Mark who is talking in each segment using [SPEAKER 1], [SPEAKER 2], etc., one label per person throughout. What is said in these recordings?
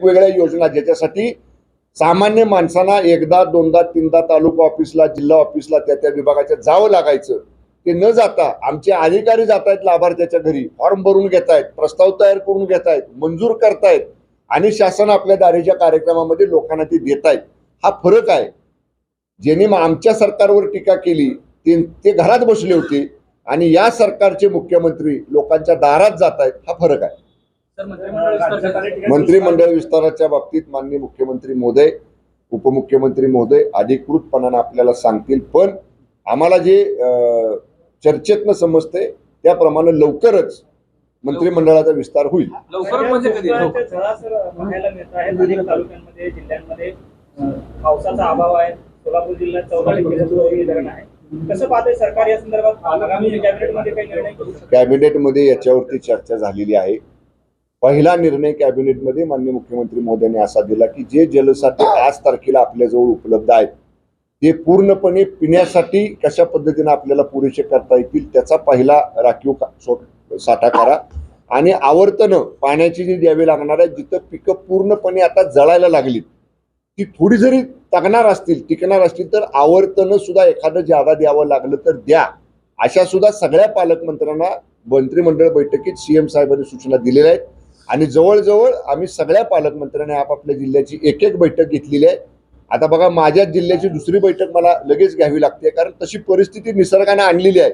[SPEAKER 1] वेगवेगळ्या योजना ज्याच्यासाठी सामान्य माणसांना एकदा दोनदा तीनदा तालुका ऑफिसला जिल्हा ऑफिसला त्या त्या विभागाच्या जावं लागायचं. ते न जाता आमचे अधिकारी जात आहेत लाभार्थ्याच्या घरी फॉर्म भरून घेत आहेत प्रस्ताव तयार करून घेत आहेत मंजूर करतायत आणि शासन आपल्या दारीच्या कार्यक्रमामध्ये लोकांना ते देत आहेत हा फरक आहे. ज्यांनी आमच्या सरकारवर टीका केली ते ते घरात बसले होते आणि या सरकारचे मुख्यमंत्री लोकांच्या दारात जात आहेत हा फरक आहे.
[SPEAKER 2] मंत्रिमंडळ विस्तार
[SPEAKER 1] मंत्रिमंडळ विस्ताराच्या बाबतीत माननीय मुख्यमंत्री महोदय उपमुख्यमंत्री महोदय अधिकृतपणानं आपल्याला सांगतील. पण आम्हाला जे चर्चेतनं समजते त्याप्रमाणे लवकरच मंत्रिमंडळाचा विस्तार होईल.
[SPEAKER 2] म्हणजे कधी?
[SPEAKER 3] दुष्काळाच्या झळा सर पाहायला मिळत आहेत अनेक तालुक्यांमध्ये जिल्ह्यांमध्ये अं, पावसाचा अभाव आहे. सोलापूर जिल्ह्यात चौदा टक्के धरण आहे. कसं पाहतंय सरकार या संदर्भात? आगामी कॅबिनेटमध्ये काही निर्णय घेऊ शकतं?
[SPEAKER 1] कॅबिनेटमध्ये याच्यावरती चर्चा झालेली आहे. पहिला निर्णय कॅबिनेटमध्ये माननीय मुख्यमंत्री मोदयांनी असा दिला की जे जलसाठे आज तारखेला आपल्याजवळ उपलब्ध आहेत ते पूर्णपणे पिण्यासाठी कशा पद्धतीने आपल्याला पुरेसे करता येतील त्याचा पहिला राखीव का- साठा करा. आणि आवर्तनं पाण्याची जी द्यावी लागणार आहे जिथं पिकं पूर्णपणे आता जळायला लागलीत ती थोडी जरी तगणार असतील टिकणार असतील तर आवर्तनं सुद्धा एखादं जागा द्यावं लागलं तर द्या. अशा सुद्धा सगळ्या पालकमंत्र्यांना मंत्रिमंडळ बैठकीत सीएम साहेबांनी सूचना दिलेल्या आहेत. आणि जवळजवळ आम्ही सगळ्या पालकमंत्र्यांनी आपापल्या जिल्ह्याची एक एक बैठक घेतलेली आहे. आता बघा माझ्या जिल्ह्याची दुसरी बैठक मला लगेच घ्यावी लागते कारण तशी परिस्थिती निसर्गाने आणलेली आहे.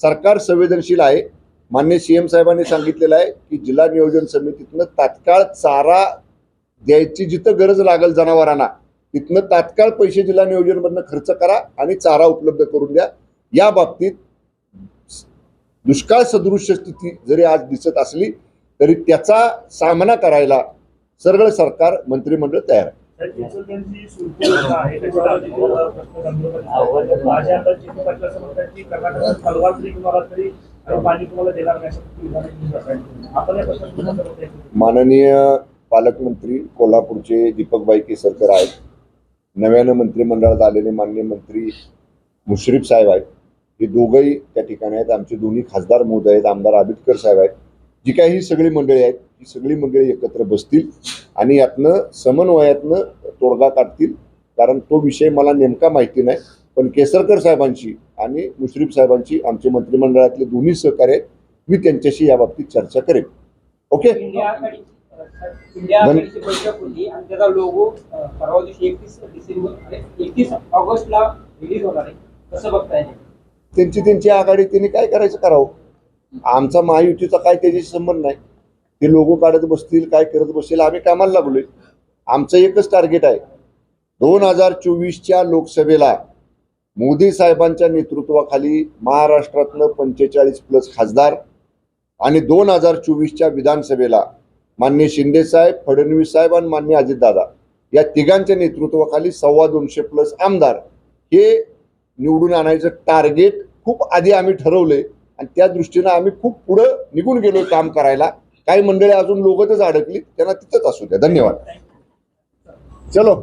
[SPEAKER 1] सरकार संवेदनशील आहे. मान्य सी एम साहेबांनी सांगितलेलं आहे की जिल्हा नियोजन समितीतनं तात्काळ चारा द्यायची जिथं गरज लागेल जनावरांना तिथनं तात्काळ पैसे जिल्हा नियोजनमधनं खर्च करा आणि चारा उपलब्ध करून द्या. या बाबतीत दुष्काळ सदृश्य स्थिती जरी आज दिसत असली तरी त्याचा सामना करायला सरळ सरकार मंत्रिमंडळ तयार आहे. माननीय पालकमंत्री कोल्हापूरचे दीपकबाई केसरकर आहेत. नव्यानं मंत्रिमंडळात आलेले मान्य मंत्री मुश्रीफ साहेब आहेत. हे दोघंही त्या ठिकाणी आहेत. आमचे दोन्ही खासदार मोद आहेत. आमदार आबिटकर साहेब आहेत. जी काही ही सगळी मंडळी आहेत ही सगळी मंडळी एकत्र बसतील आणि यातनं समन्वयातनं तोडगा काढतील. कारण तो विषय मला नेमका माहिती नाही. पण केसरकर साहेबांची आणि मुश्रीफ साहेबांची आमचे मंत्रिमंडळातले दोन्ही सहकार्य आहेत. मी त्यांच्याशी या बाबतीत चर्चा करेन. ओके?
[SPEAKER 4] ते?
[SPEAKER 1] त्यांची त्यांची आघाडी त्यांनी काय करायचं करावं? आमचा महायुतीचा काय त्याच्याशी संबंध नाही. ते लोगो काढत बसतील काय करत बसतील आम्ही कामाला लागलोय. आमचं एकच टार्गेट आहे. दोन हजार चोवीसच्या लोकसभेला मोदी साहेबांच्या नेतृत्वाखाली महाराष्ट्रातनं पंचेचाळीस प्लस खासदार आणि दोन हजार चोवीसच्या विधानसभेला मान्य शिंदेसाहेब फडणवीस साहेब आणि मान्य अजितदादा या तिघांच्या नेतृत्वाखाली सव्वा दोनशे प्लस आमदार हे निवडून आणायचं टार्गेट खूप आधी आम्ही ठरवलंय. आणि त्या दृष्टीनं आम्ही खूप पुढं निघून गेलो काम करायला. काही मंडळी अजून लोकतच अडकली त्यांना तिथंच असू द्या. धन्यवाद. चलो.